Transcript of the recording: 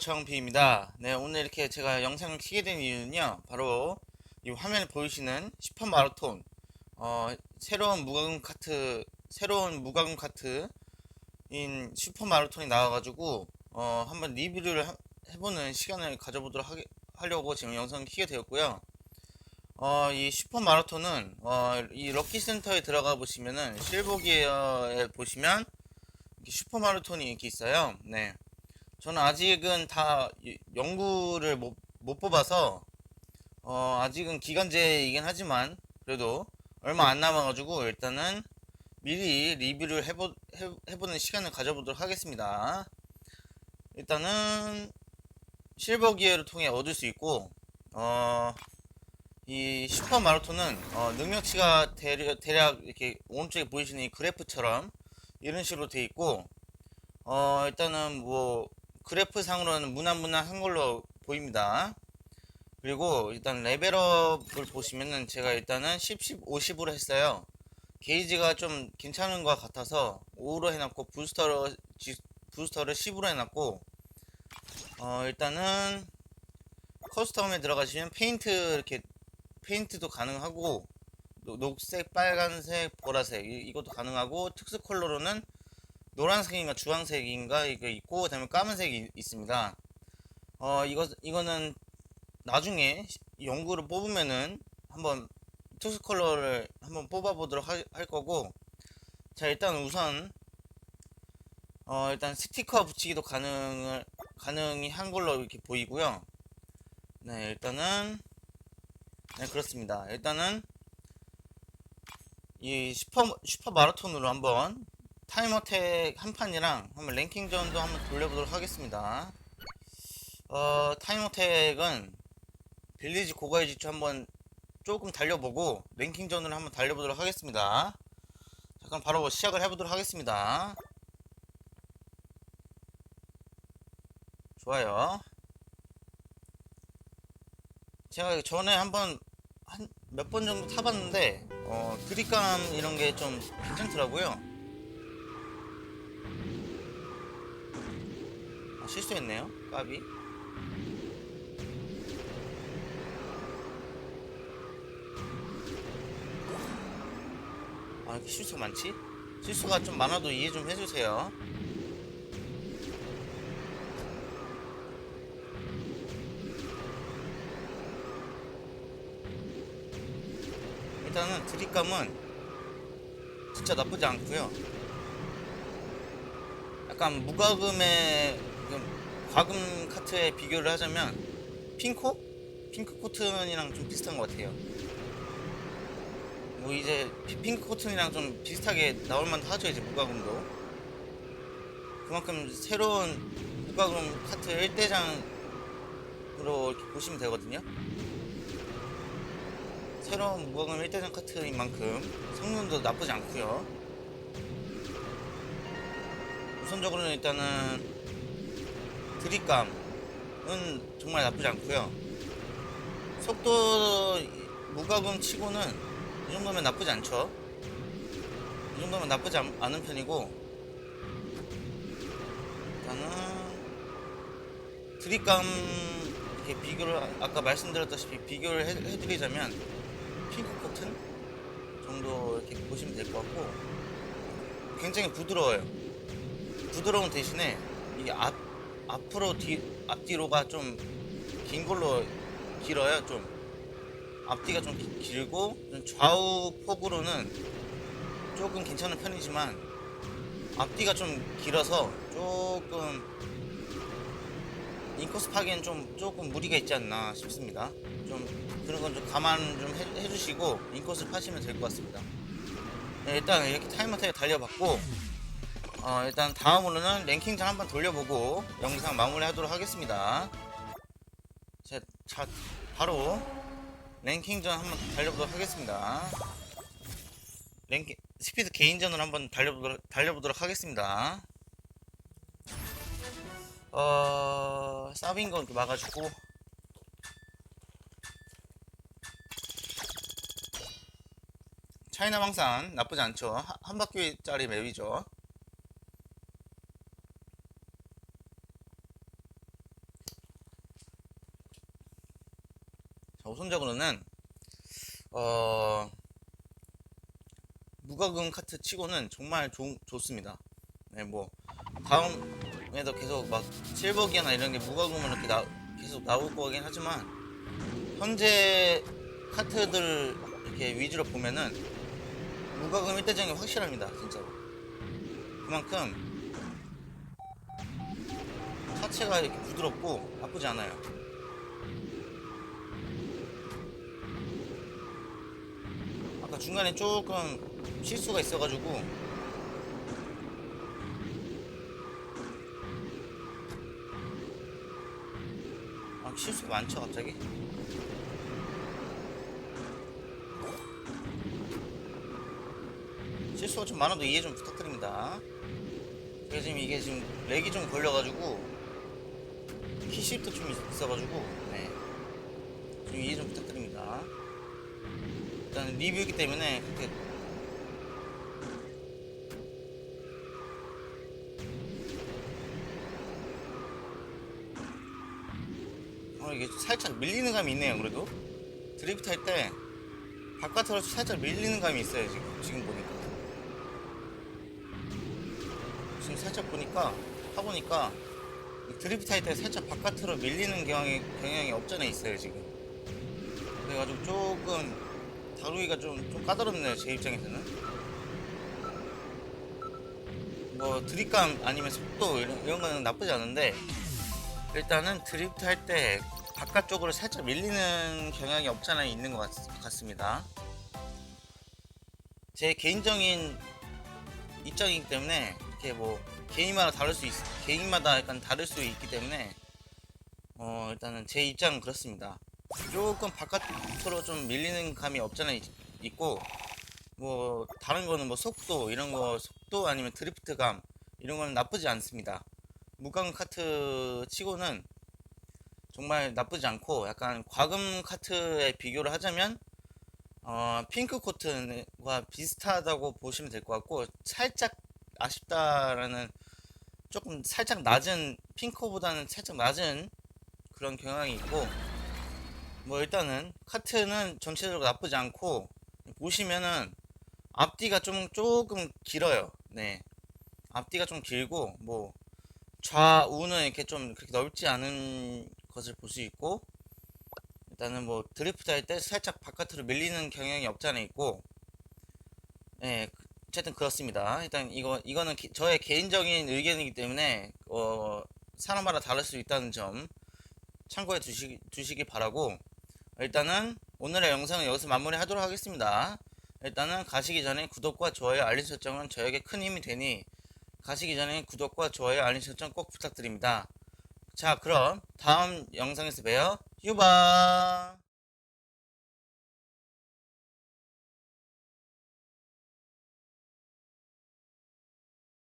최영피입니다. 네 오늘 이렇게 제가 영상을 키게 된 이유는요 바로 이 화면에 보이시는 10판 마라톤 어, 새로운 무과금 카트 새로운 무과금 카트인 슈퍼 마라톤이 나와가지고 어, 한번 리뷰를 하- 해보는 시간을 가져보도록 하게, 하려고 지금 영상을 키게 되었고요. 어, 이 슈퍼 마라톤은 어, 이 럭키 센터에 들어가 보시면은 실버 기어에 보시면 슈퍼 마라톤이 이렇게 있어요. 네 저는 아직은 다 이- 연구를 못, 못 뽑아서 어, 아직은 기간제이긴 하지만 그래도 얼마 안 남아가지고 일단은 미리 리뷰를 해보, 해, 해보는 시간을 가져보도록 하겠습니다. 일단은 실버 기어를 통해 얻을 수 있고 어, 이 슈퍼 마라톤은 어, 능력치가 대략, 대략 이렇게 오른쪽에 보이시는 이 그래프처럼 이런 식으로 돼 있고 어, 일단은 뭐 그래프 상으로는 무난무난한 걸로 보입니다. 그리고 일단 레벨업을 보시면은 제가 일단은 10, 10, 50으로 했어요. 게이지가 좀 괜찮은 것 같아서 5로 해놨고 부스터를 지- 부스터를 10으로 해놨고 어 일단은 커스텀에 들어가시면 페인트 이렇게 페인트도 가능하고 노- 녹색, 빨간색, 보라색 이, 이것도 가능하고 특수 컬러로는 노란색인가 주황색인가 이거 있고 그다음에 까만색이 있습니다. 어 이거 이거는 나중에 시- 연구를 뽑으면은 한번 특수 컬러를 한번 뽑아보도록 할, 할 거고 자 일단 우선 어 일단 스티커 붙이기도 가능을 가능이 한 걸로 이렇게 보이고요. 네 일단은 네 그렇습니다. 일단은 이 슈퍼 슈퍼 마라톤으로 한번 타임어택 한 판이랑 한번 랭킹전도 한번 돌려보도록 하겠습니다. 어, 타임어택은 빌리지 고가의 지추 한번 조금 달려보고 랭킹전으로 한번 달려보도록 하겠습니다. 자, 그럼 바로 시작을 해보도록 하겠습니다. 좋아요. 제가 전에 한번 한 몇 번 정도 타봤는데 어, 그립감 이런 게 좀 괜찮더라고요. 실수했네요. 까비. 아, 이렇게 실수가 많지? 실수가 좀 많아도 이해 좀 해주세요. 일단은 드립감은 진짜 나쁘지 않고요. 약간 무과금의 그 과금 카트에 비교를 하자면 핑코? 핑크 코튼이랑 좀 비슷한 것 같아요. 뭐 이제 피- 핑크 코튼이랑 좀 비슷하게 나올 만도 하죠 이제 무과금도. 그만큼 새로운 무과금 카트 1대장으로 이렇게 보시면 되거든요. 새로운 무과금 1대장 카트인 만큼 성능도 나쁘지 않고요. 우선적으로는 일단은 드립감은 정말 나쁘지 않고요. 속도 무과금 치고는 이 정도면 나쁘지 않죠. 이 정도면 나쁘지 않, 않은 편이고 일단은 드립감 이렇게 비교를 아까 말씀드렸다시피 비교를 해, 해드리자면 핑크 코튼 정도 이렇게 보시면 될 것 같고 굉장히 부드러워요. 부드러운 대신에 이게 앞 앞으로 뒤 앞뒤로가 좀 긴 걸로 길어요. 좀 앞뒤가 좀 기- 길고 좀 좌우 폭으로는 조금 괜찮은 편이지만 앞뒤가 좀 길어서 조금 인코스 파기엔 좀 조금 무리가 있지 않나 싶습니다. 좀 그런 건 좀 감안 좀 해, 해주시고 인코스 파시면 될 것 같습니다. 네, 일단 이렇게 타임어택 달려봤고 어, 일단 다음으로는 랭킹장 한번 돌려보고 영상 마무리하도록 하겠습니다. 자, 자 바로 랭킹전 한번 달려보도록 하겠습니다. 랭킹 스피드 개인전으로 한번 달려보도록, 달려보도록 하겠습니다. 어, 싸빈 거 막아주고 차이나 방산 나쁘지 않죠. 한, 한 바퀴짜리 맵이죠. 우선적으로는 어 무과금 카트 치고는 정말 좋, 좋습니다. 네, 뭐 다음에도 계속 막 실버기나 이런 게 무과금으로 이렇게 나, 계속 나올 거긴 하지만 현재 카트들 이렇게 위주로 보면은 무과금 1대장이 확실합니다, 진짜로. 그만큼 차체가 이렇게 부드럽고 나쁘지 않아요. 아까 중간에 조금 실수가 있어가지고. 아 실수가 많죠 갑자기? 실수가 좀 많아도 이해 좀 부탁드립니다. 제가 지금 이게 지금 렉이 좀 걸려가지고 키시프트 좀 있- 있어가지고 네. 좀 이해 좀 부탁드립니다 일단 리뷰이기 때문에 그렇게 어, 이게 살짝 밀리는 감이 있네요 그래도. 드리프트 할 때 바깥으로 살짝 밀리는 감이 있어요 지금. 지금 보니까. 지금 살짝 보니까 타보니까 이 드리프트 할 때 살짝 바깥으로 밀리는 경향이, 경향이 없잖아 있어요 지금. 그래가지고 조금 다루기가 좀, 좀 까다롭네요 제 입장에서는 뭐 드립감 아니면 속도 이런, 이런 거는 나쁘지 않은데 일단은 드리프트 할 때 바깥쪽으로 살짝 밀리는 경향이 없잖아 있는 것 같, 같습니다 제 개인적인 입장이기 때문에 이렇게 뭐 개인마다 다를 수 있, 개인마다 약간 다를 수 있기 때문에 어 일단은 제 입장은 그렇습니다. 조금 바깥으로 좀 밀리는 감이 없잖아 있, 있고 뭐 다른 거는 뭐 속도 이런 거 속도 아니면 드리프트감 이런 거는 나쁘지 않습니다. 무광 카트 치고는 정말 나쁘지 않고 약간 과금 카트에 비교를 하자면 어, 핑크 코트와 비슷하다고 보시면 될 것 같고 살짝 아쉽다라는 조금 살짝 낮은 핑크보다는 살짝 낮은 그런 경향이 있고 뭐 일단은 카트는 전체적으로 나쁘지 않고 보시면은 앞뒤가 좀 조금 길어요. 네. 앞뒤가 좀 길고 뭐 좌우는 이렇게 좀 그렇게 넓지 않은 것을 볼 수 있고 일단은 뭐 드리프트 할 때 살짝 바깥으로 밀리는 경향이 없지 않아 있고 예 어쨌든 그렇습니다 일단 이거 이거는 기- 저의 개인적인 의견이기 때문에 어 사람마다 다를 수 있다는 점 참고해 주시, 주시기 바라고 일단은 오늘의 영상은 여기서 마무리하도록 하겠습니다. 일단은 가시기 전에 구독과 좋아요 알림 설정은 저에게 큰 힘이 되니 가시기 전에 구독과 좋아요 알림 설정 꼭 부탁드립니다. 자 그럼 다음 영상에서 봬요. 유바